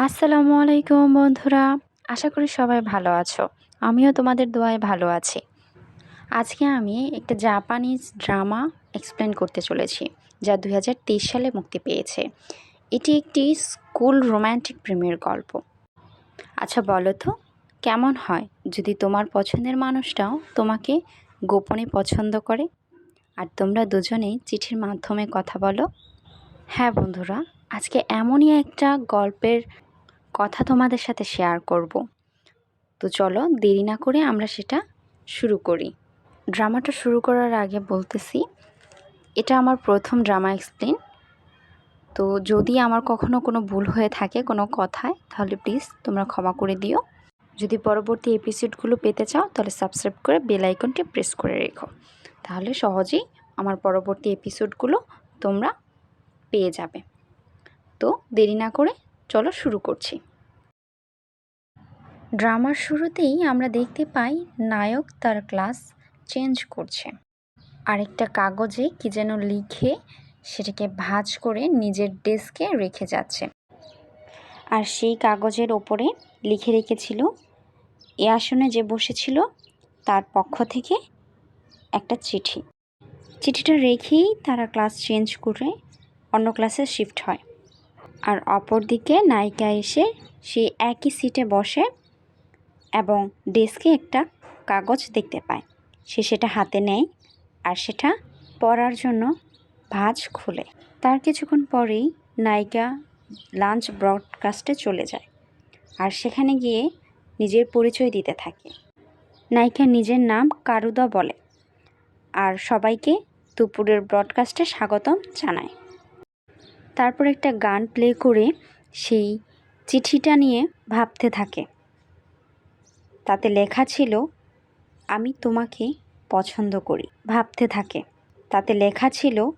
আসসালামু আলাইকুম বন্ধুরা, আশা করি সবাই ভালো আছো। আমিও তোমাদের দোয়ায় ভালো আছি। আজকে আমি একটা জাপানিজ ড্রামা এক্সপ্লেন করতে চলেছি, যা দু হাজার তেইশ সালে মুক্তি পেয়েছে। এটি একটি স্কুল রোম্যান্টিক প্রেমের গল্প। আচ্ছা বলো তো, কেমন হয় যদি তোমার পছন্দের মানুষটাও তোমাকে গোপনে পছন্দ করে? আর তোমরা দুজনেই চিঠির মাধ্যমে কথা বলো। হ্যাঁ বন্ধুরা আজকে এমনই একটা গল্পের কথা তোমাদের সাথে শেয়ার করব। তো চলো দেরি না করে আমরা সেটা শুরু করি। ড্রামাটা শুরু করার আগে বলতেছি, এটা আমার প্রথম ড্রামা এক্সপ্লেন তো যদি আমার কখনো কোনো ভুল হয়ে থাকে কোনো কথায়, তাহলে প্লিজ তোমরা ক্ষমা করে দিও। যদি পরবর্তী এপিসোডগুলো পেতে চাও, তাহলে সাবস্ক্রাইব করে বেল আইকনটি প্রেস করে রেখো। তাহলে সহজেই আমার পরবর্তী এপিসোডগুলো তোমরা পেয়ে যাবে। তো দেরি না করে চলো শুরু করছি। ড্রামার শুরুতেই আমরা দেখতে পাই নায়ক তার ক্লাস চেঞ্জ করছে। আরেকটা কাগজে কি যেন লিখে সেটাকে ভাঁজ করে নিজের ডেস্কে রেখে যাচ্ছে। আর সেই কাগজের ওপরে লিখে রেখেছিল, এ আসনে যে বসেছিল তার পক্ষ থেকে একটা চিঠি। চিঠিটা রেখেই তারা ক্লাস চেঞ্জ করে অন্য ক্লাসে শিফট হয়। আর অপরদিকে নায়িকা এসে সেই একই সিটে বসে এবং ডেস্কে একটা কাগজ দেখতে পায়। সে সেটা হাতে নেয় আর সেটা পড়ার জন্য ভাঁজ খুলে। তার কিছুক্ষণ পরেই নায়িকা লাঞ্চ ব্রডকাস্টে চলে যায় আর সেখানে গিয়ে নিজের পরিচয় দিতে থাকে। নায়িকা নিজের নাম কারুদা বলে আর সবাইকে দুপুরের ব্রডকাস্টে স্বাগতম জানায়। তারপর একটা গান প্লে করে সেই চিঠিটা নিয়ে ভাবতে থাকে। তাতে লেখা ছিল, আমি তোমাকে পছন্দ করি। ভাবতে থাকে। তাতে লেখা ছিল,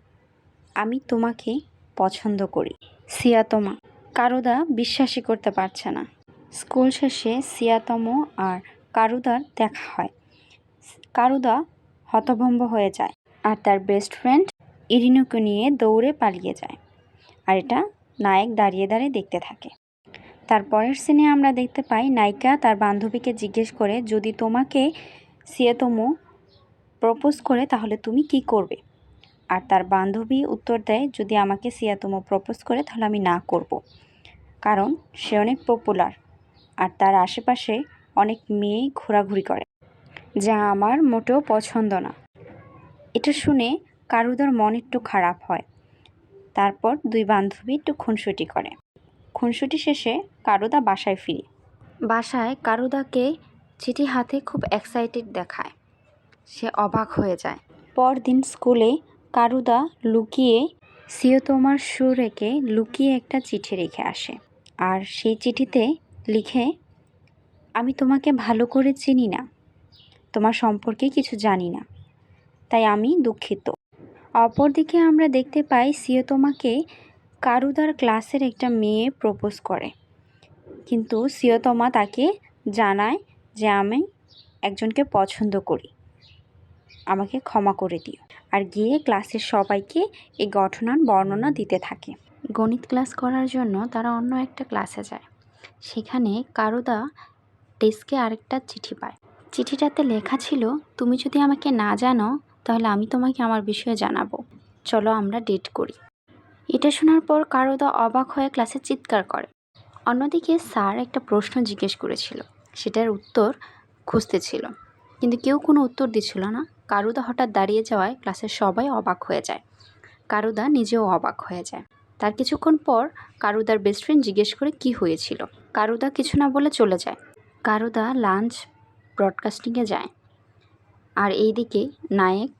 আমি তোমাকে পছন্দ করি। সিয়াতমা। কারুদা বিশ্বাসই করতে পারছে না। স্কুল শেষে সিয়াতম আর কারুদার দেখা হয়। কারুদা হতভম্ব হয়ে যায় আর তার বেস্ট ফ্রেন্ড ইরিনুকে নিয়ে দৌড়ে পালিয়ে যায়। আর এটা নায়ক দাঁড়িয়ে দাঁড়িয়ে দেখতে থাকে। তার পরের সিনে আমরা দেখতে পাই নায়িকা তার বান্ধবীকে জিজ্ঞেস করে, যদি তোমাকে সিয়েতমো প্রপোজ করে, তাহলে তুমি কি করবে? আর তার বান্ধবী উত্তর দেয়, যদি আমাকে সিয়াতমো প্রপোজ করে, তাহলে আমি না করব। কারণ সে অনেক পপুলার আর তার আশেপাশে অনেক মেয়ে ঘোরাঘুরি করে, যা আমার মোটেও পছন্দ না। এটা শুনে কারুদার মন একটু খারাপ হয়। তারপর দুই বান্ধবী একটু খুনসুটি করে। খুনসুটি শেষে কারুদা বাসায় ফিরে। বাসায় কারুদাকে চিঠি হাতে খুব এক্সাইটেড দেখায়। সে অবাক হয়ে যায়। পরদিন স্কুলে কারুদা লুকিয়ে সিয়তোমার সুরেকে লুকিয়ে একটা চিঠি রেখে আসে। আর সেই চিঠিতে লিখে আমি তোমাকে ভালো করে চিনি না। তোমার সম্পর্কে কিছু জানি না। তাই আমি দুঃখিত। অপরদিকে আমরা দেখতে পাই সিয়তোমাকে কারুদার ক্লাসের একটা মেয়ে প্রপোজ করে। কিন্তু সিয়তমা তাকে জানায় যে আমি একজনকে পছন্দ করি। আমাকে ক্ষমা করে দিও। আর গিয়ে ক্লাসের সবাইকে এই ঘটনার বর্ণনা দিতে থাকে। গণিত ক্লাস করার জন্য তারা অন্য একটা ক্লাসে যায়। সেখানে কারুদা ডেস্কে আরেকটা চিঠি পায়। চিঠিটাতে লেখা ছিল, তুমি যদি আমাকে না জানো তাহলে আমি তোমাকে আমার বিষয়ে জানাব। চলো আমরা ডেট করি। এটা শোনার পর কারোদা অবাক হয়ে ক্লাসে চিৎকার করে। অন্যদিকে স্যার একটা প্রশ্ন জিজ্ঞেস করেছিল। সেটার উত্তর খুঁজতেছিল কিন্তু কেউ কোনো উত্তর দিচ্ছিল না। কারুদা হঠাৎ দাঁড়িয়ে যাওয়ায় ক্লাসের সবাই অবাক হয়ে যায়। কারুদা নিজেও অবাক হয়ে যায়। তার কিছুক্ষণ পর কারুদার বেস্ট ফ্রেন্ড জিজ্ঞেস করে কি হয়েছিল। কারুদা কিছু না বলে চলে যায়। কারুদা লাঞ্চ ব্রডকাস্টিংয়ে যায়। আর এইদিকে নায়ক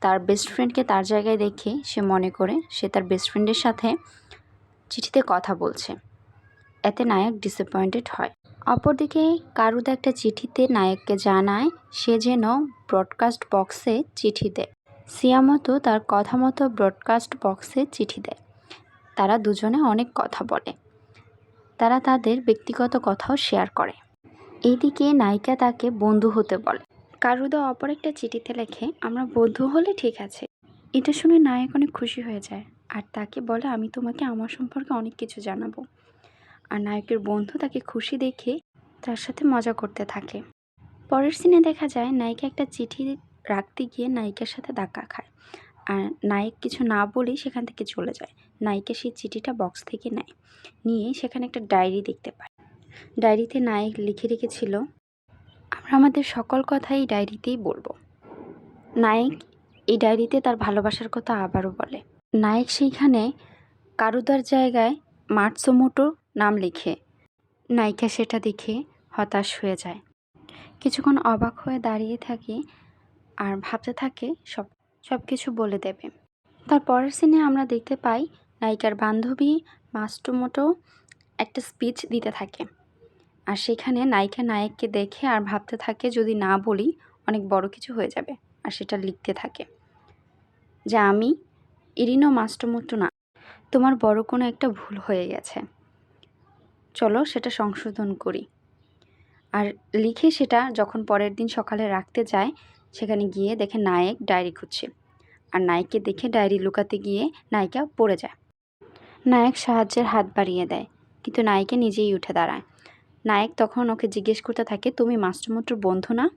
তার বেস্ট ফ্রেন্ডকে তার জায়গায় দেখে সে মনে করে সে তার বেস্ট ফ্রেন্ডের সাথে চিঠিতে কথা বলছে। এতে নায়ক ডিসঅ্যাপয়েন্টেড হয়। অপরদিকে কারুদা একটা চিঠিতে নায়ককে জানায়, সে যেন ব্রডকাস্ট বক্সে চিঠি দেয়। সিয়ামতো তার কথা মতো ব্রডকাস্ট বক্সে চিঠি দেয়। তারা দুজনে অনেক কথা বলে। তারা তাদের ব্যক্তিগত কথাও শেয়ার করে। এইদিকে নায়িকা তাকে বন্ধু হতে বলে। কারুদা অপর একটা চিঠিতে লেখে, আমরা বন্ধু হলে ঠিক আছে। এটা শুনে নায়ক অনেক খুশি হয়ে যায়। আর তাকে বলে, আমি তোমাকে আমার সম্পর্কে অনেক কিছু জানাব। আর নায়কের বন্ধু তাকে খুশি দেখে তার সাথে মজা করতে থাকে। পরের সিনে দেখা যায়, নায়িকা একটা চিঠি রাখতে গিয়ে নায়িকার সাথে ধাক্কা খায়। আর নায়ক কিছু না বলেই সেখান থেকে চলে যায়। নায়িকা সেই চিঠিটা বক্স থেকে নেয়। নিয়ে সেখানে একটা ডায়েরি দেখতে পায়। ডায়েরিতে নায়ক লিখে রেখেছিল আমরা আমাদের সকল কথাই এই ডায়েরিতেই বলব। নায়ক এই ডায়েরিতে তার ভালোবাসার কথা আবারও বলে। নায়ক সেইখানে কারুদার জায়গায় মাটসোমোটো নাম লিখে, নায়িকা সেটা দেখে হতাশ হয়ে যায়। কিছুক্ষণ অবাক হয়ে দাঁড়িয়ে থাকে আর ভাবতে থাকে সব সব কিছু বলে দেবে। তার পরের সিনে আমরা দেখতে পাই নায়িকার বান্ধবী মাস্টোমোটো একটা স্পিচ দিতে থাকে। আর সেখানে নায়িকা নায়ককে দেখে আর ভাবতে থাকে, যদি না বলি অনেক বড় কিছু হয়ে যাবে। আর সেটা লিখতে থাকে, যে আমি, ইরিনো মাস্টোমোটো না, তোমার বড় কোনো একটা ভুল হয়ে গেছে। চলো সেটা সংশোধন করি। আর লিখে সেটা যখন পরের দিন সকালে রাখতে যায়, সেখানে গিয়ে দেখে নায়ক ডায়েরি খুঁজছে। আর নায়ককে দেখে ডায়েরি লুকাতে গিয়ে নায়িকা পড়ে যায়। নায়ক সাহায্যের হাত বাড়িয়ে দেয়, কিন্তু নায়িকা নিজেই উঠে দাঁড়ায়। নায়ক তখন ওকে জিজ্ঞেস করতে থাকে, তুমি মাস্টারমোটর বন্ধু না?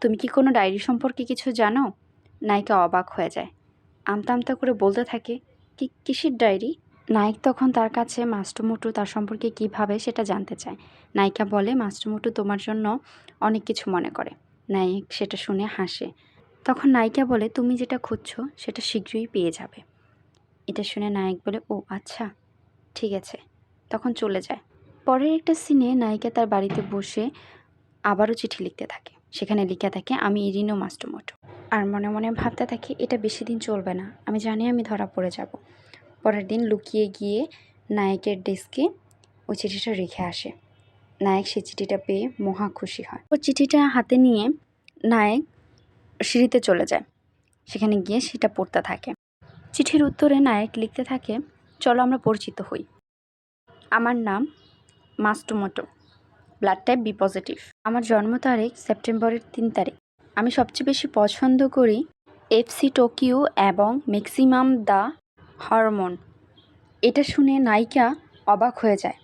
তুমি কি কোনো ডায়েরি সম্পর্কে কিছু জানো? নায়িকা অবাক হয়ে যায়। আমতা আমতা করে বলতে থাকে, কি, কিসের ডায়েরি? নায়ক তখন তার কাছে মাস্টারমোটু তার সম্পর্কে কী ভাবে সেটা জানতে চায়। নায়িকা বলে মাস্টারমোটু তোমার জন্য অনেক কিছু মনে করে। নায়ক সেটা শুনে হাসে। তখন নায়িকা বলে, তুমি যেটা খুঁজছো সেটা শীঘ্রই পেয়ে যাবে। এটা শুনে নায়ক বলে, ও আচ্ছা ঠিক আছে। তখন চলে যায়। পরের একটা সিনে নায়িকা তার বাড়িতে বসে আবারও চিঠি লিখতে থাকে। সেখানে লিখে থাকে, আমি ইরিনো মাস্টোমোটো। আর মনে মনে ভাবতে থাকি, এটা বেশি দিন চলবে না। আমি জানি আমি ধরা পড়ে যাব। পরের দিন লুকিয়ে গিয়ে নায়কের ডেস্কে ওই চিঠিটা রেখে আসে। নায়ক সেই চিঠিটা পেয়ে মহা খুশি হয়। ও চিঠিটা হাতে নিয়ে নায়ক সিঁড়িতে চলে যায়। সেখানে গিয়ে সেটা পড়তে থাকে। চিঠির উত্তরে নায়ক লিখতে থাকে, চলো আমরা পরিচিত হই। আমার নাম মাস্টোমোটো ব্লাড টাইপ বি পজিটিভ আমার জন্ম তারিখ সেপ্টেম্বরের তিন তারিখ। আমি সবচেয়ে বেশি পছন্দ করি এফসি টোকিও এবং ম্যাক্সিমাম দ্য হরমোন এটা শুনে নায়িকা অবাক হয়ে যায়।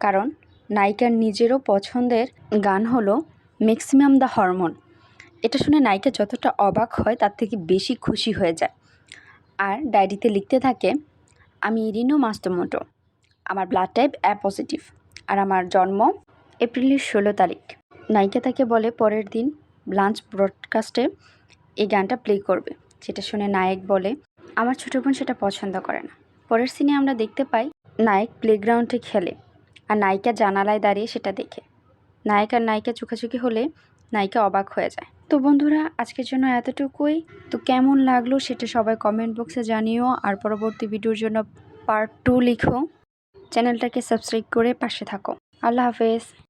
কারণ নায়িকার নিজেরও পছন্দের গান হলো ম্যাক্সিমাম দ্য হরমোন এটা শুনে নায়িকা যতটা অবাক হয় তার থেকে বেশি খুশি হয়ে যায়। আর ডায়েরিতে লিখতে থাকে, আমি ইরিনো মাস্টোমোটো আমার ব্লাড টাইপ অ্যাপ পজিটিভ আর আমার জন্ম এপ্রিলের ষোলো তারিখ। নায়িকা তাকে বলে, পরের দিন লাঞ্চ ব্রডকাস্টে এই গানটা প্লে করবে। যেটা শুনে নায়ক বলে, আমার ছোটো বোন সেটা পছন্দ করে না। পরের সিনে আমরা দেখতে পাই, নায়ক প্লেগ্রাউন্ডে খেলে আর নায়িকা জানালায় দাঁড়িয়ে সেটা দেখে। নায়ক আর নায়িকা চোখাচোখি হলে নায়িকা অবাক হয়ে যায়। তো বন্ধুরা, আজকের জন্য এতটুকুই। তো কেমন লাগল সেটা সবাই কমেন্ট বক্সে জানিও। আর পরবর্তী ভিডিওর জন্য পার্ট টু লিখো। চ্যানেলটাকে সাবস্ক্রাইব করে পাশে থাকো। আল্লাহ হাফেজ।